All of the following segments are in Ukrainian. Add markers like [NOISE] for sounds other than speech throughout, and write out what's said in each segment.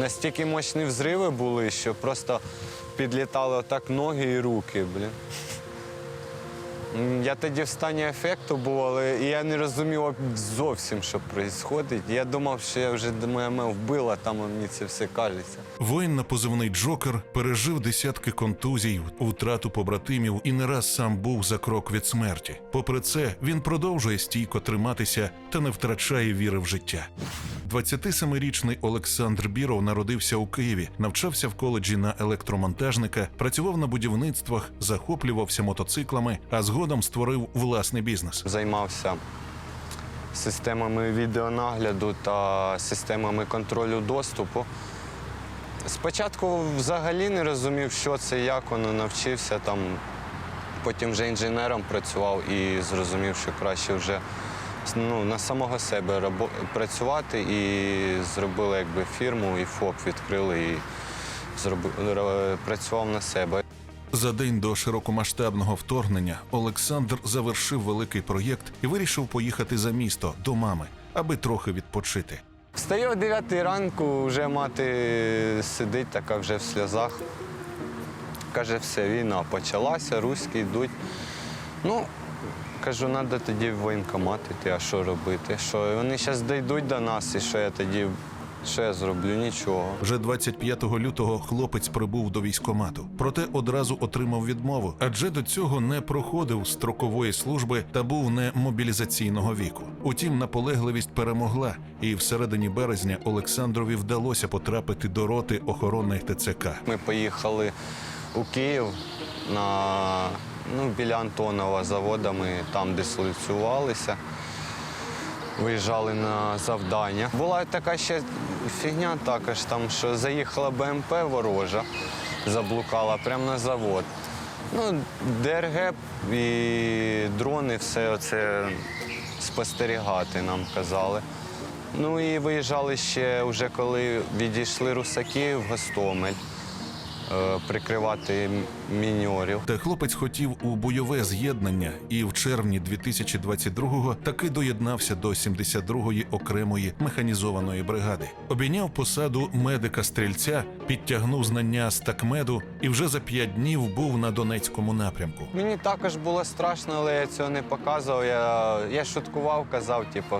Настільки мощні взриви були, що просто підлітали отак ноги і руки, блін. Я тоді в стані ефекту був, але я не розумів зовсім, що відбувається. Я думав, що я вже мене вбила, там мені це все кажеться. Воїн на позивний Джокер пережив десятки контузій, втрату побратимів і не раз сам був за крок від смерті. Попри це, він продовжує стійко триматися та не втрачає віри в життя. 27-річний Олександр Біров народився у Києві, навчався в коледжі на електромонтажника, працював на будівництвах, захоплювався мотоциклами, а згодом створив власний бізнес. Займався системами відеонагляду та системами контролю доступу. Спочатку взагалі не розумів, що це, як воно навчився там. Потім вже інженером працював і зрозумів, що краще вже ну, на самого себе рабо- працювати і зробили якби фірму, і ФОП відкрили і зроби- ра- працював на себе. За день до широкомасштабного вторгнення Олександр завершив великий проєкт і вирішив поїхати за місто до мами, аби трохи відпочити. Встаю о 9 ранку, вже мати сидить така вже в сльозах. Каже, все, війна почалася, руські йдуть. Ну, кажу, треба тоді в воєнкомат іти, а що робити? Що вони зараз дійдуть до нас, і що я тоді, що я зроблю? Нічого. Вже 25 лютого хлопець прибув до військкомату, проте одразу отримав відмову, адже до цього не проходив строкової служби та був не мобілізаційного віку. Утім, наполегливість перемогла, і в середині березня Олександрові вдалося потрапити до роти охоронних ТЦК. Ми поїхали у Київ на ну, біля Антонова завода. Ми там дислоцювалися, виїжджали на завдання. Була така ще фігня також, там, що заїхала БМП ворожа, заблукала прямо на завод. Ну, ДРГ і дрони, все це спостерігати нам казали. Ну і виїжджали ще вже коли відійшли русаки в Гостомель прикривати м- міньорів. Та хлопець хотів у бойове з'єднання і в червні 2022-го таки доєднався до 72-ї окремої механізованої бригади. Обійняв посаду медика-стрільця, підтягнув знання з такмеду і вже за п'ять днів був на Донецькому напрямку. Мені також було страшно, але я цього не показував. Я, я шуткував, казав, типу,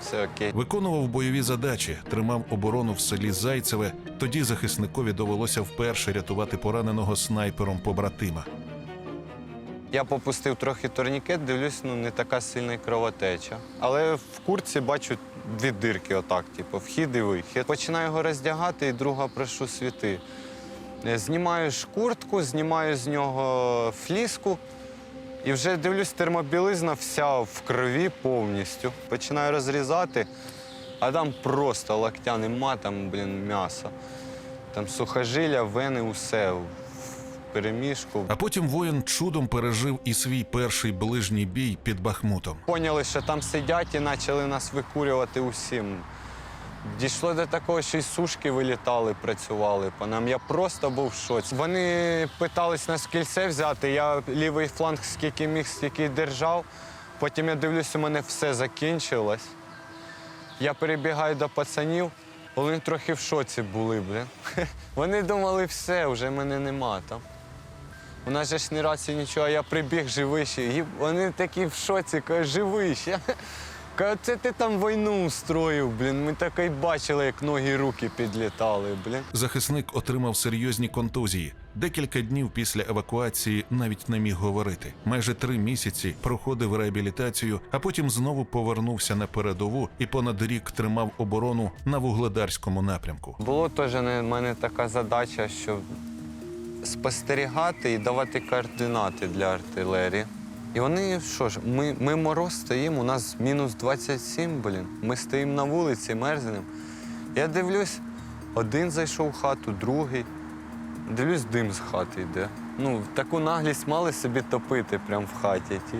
все окей. Виконував бойові задачі, тримав оборону в селі Зайцеве. Тоді захисникові довелося вперше рятувати пораненого снайпером побратима. Я попустив трохи турнікет, дивлюсь, ну не така сильна кровотеча. Але в курці бачу дві дирки, отак, типу, вхід і вихід. Починаю його роздягати і друга прошу світи. Е, Знімаю куртку, знімаю з нього фліску. І вже дивлюсь, термобілизна вся в крові повністю. Починаю розрізати, а там просто локтя нема, там, блін, м'ясо. Там сухожилля, вени, усе в переміжку. А потім воїн чудом пережив і свій перший ближній бій під Бахмутом. Поняли, що там сидять і почали нас викурювати усім. Дійшло до такого, що й сушки вилітали, працювали по нам. Я просто був в шоці. Вони питались нас в кільце взяти. Я лівий фланг скільки міг, стільки держав. Потім я дивлюсь, у мене все закінчилось. Я перебігаю до пацанів, вони трохи в шоці були, блін. [LAUGHS] Вони думали, все, вже мене нема там. У нас же ж ні рації нічого, я прибіг живий ще. І вони такі в шоці, кажуть, живий ще. [LAUGHS] Кажуть, це ти там війну устроїв, блін. Ми так і бачили, як ноги і руки підлітали, блін. Захисник отримав серйозні контузії. Декілька днів після евакуації навіть не міг говорити. Майже три місяці проходив реабілітацію, а потім знову повернувся на передову і понад рік тримав оборону на вугледарському напрямку. Було теж в мене така задача, що спостерігати і давати координати для артилерії. І вони що ж, ми, ми мороз стоїмо, у нас мінус 27, блін. Ми стоїмо на вулиці, мерзнемо. Я дивлюсь, один зайшов в хату, другий. Дивлюсь, дим з хати йде. Ну, таку наглість мали собі топити прямо в хаті. Ті.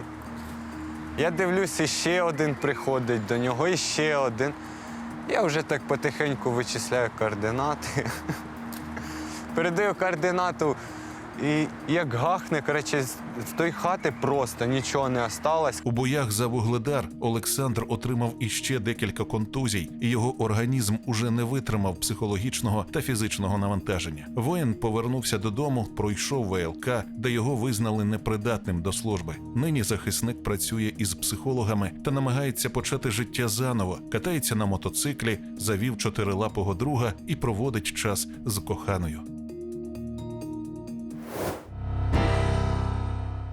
Я дивлюсь, іще один приходить до нього, і ще один. Я вже так потихеньку вичисляю координати. [LAUGHS] Передаю координату І як гахне, коротше, з тої хати просто нічого не осталось. У боях за вугледар Олександр отримав іще декілька контузій, і його організм уже не витримав психологічного та фізичного навантаження. Воїн повернувся додому, пройшов ВЛК, де його визнали непридатним до служби. Нині захисник працює із психологами та намагається почати життя заново, катається на мотоциклі, завів чотирилапого друга і проводить час з коханою.